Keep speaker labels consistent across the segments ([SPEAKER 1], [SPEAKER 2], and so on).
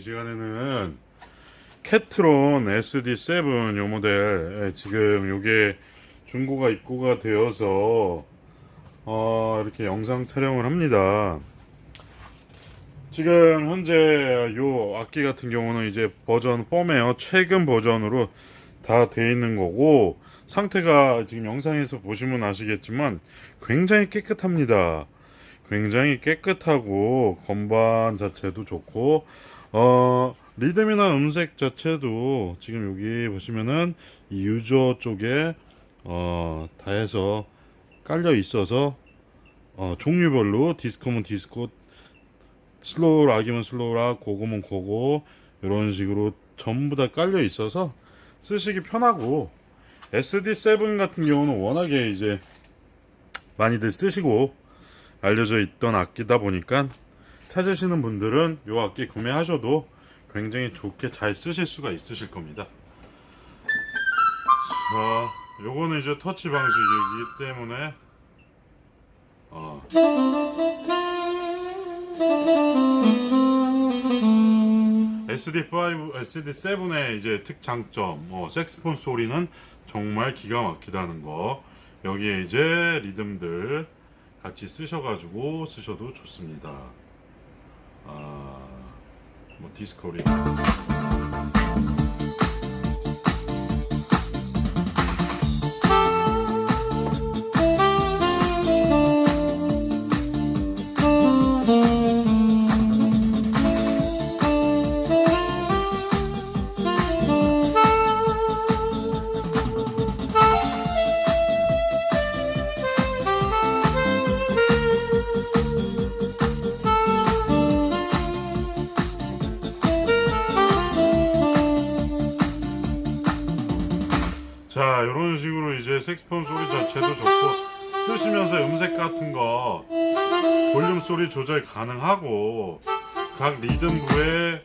[SPEAKER 1] 시간에는 캐트론 SD7 요 모델 예, 지금 요게 중고가 입고가 되어서 어, 이렇게 영상 촬영을 합니다. 지금 현재 요 악기 같은 경우는 이제 버전 펌웨어 최근 버전으로 다 돼 있는 거고 상태가 지금 영상에서 보시면 아시겠지만 굉장히 깨끗합니다. 굉장히 깨끗하고 건반 자체도 좋고 어 리듬이나 음색 자체도 지금 여기 보시면은 이 유저 쪽에 어 다 해서 깔려 있어서 어 종류별로 디스코면 디스코 슬로우 락이면 슬로우 락 고고면 고고 이런 식으로 전부 다 깔려 있어서 쓰시기 편하고 SD7 같은 경우는 워낙에 이제 많이들 쓰시고 알려져 있던 악기다 보니까 찾으시는 분들은 이 악기 구매하셔도 굉장히 좋게 잘 쓰실 수가 있으실 겁니다. 자, 요거는 이제 터치 방식이기 때문에 어. SD5, SD7의 이제 특장점, 어, 색스폰 소리는 정말 기가 막히다는 거. 여기에 이제 리듬들 같이 쓰셔가지고 쓰셔도 좋습니다. 아, 뭐 디스코리. 이제 색스폰 소리 자체도 좋고 쓰시면서 음색 같은 거 볼륨 소리 조절 가능하고 각 리듬부의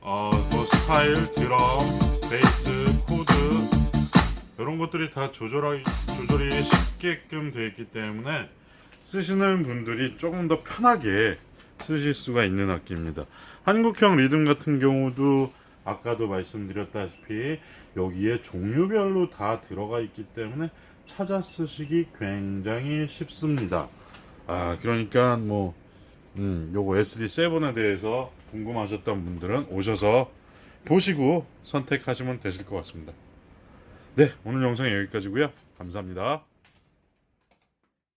[SPEAKER 1] 어, 뭐 스타일, 드럼, 베이스, 코드 이런 것들이 다 조절하기 조절이 쉽게끔 되어 있기 때문에 쓰시는 분들이 조금 더 편하게 쓰실 수가 있는 악기입니다. 한국형 리듬 같은 경우도 아까도 말씀드렸다시피 여기에 종류별로 다 들어가 있기 때문에 찾아 쓰시기 굉장히 쉽습니다. 아, 그러니까 뭐, 음, 요거 SD7에 대해서 궁금하셨던 분들은 오셔서 보시고 선택하시면 되실 것 같습니다. 네, 오늘 영상 여기까지고요. 감사합니다.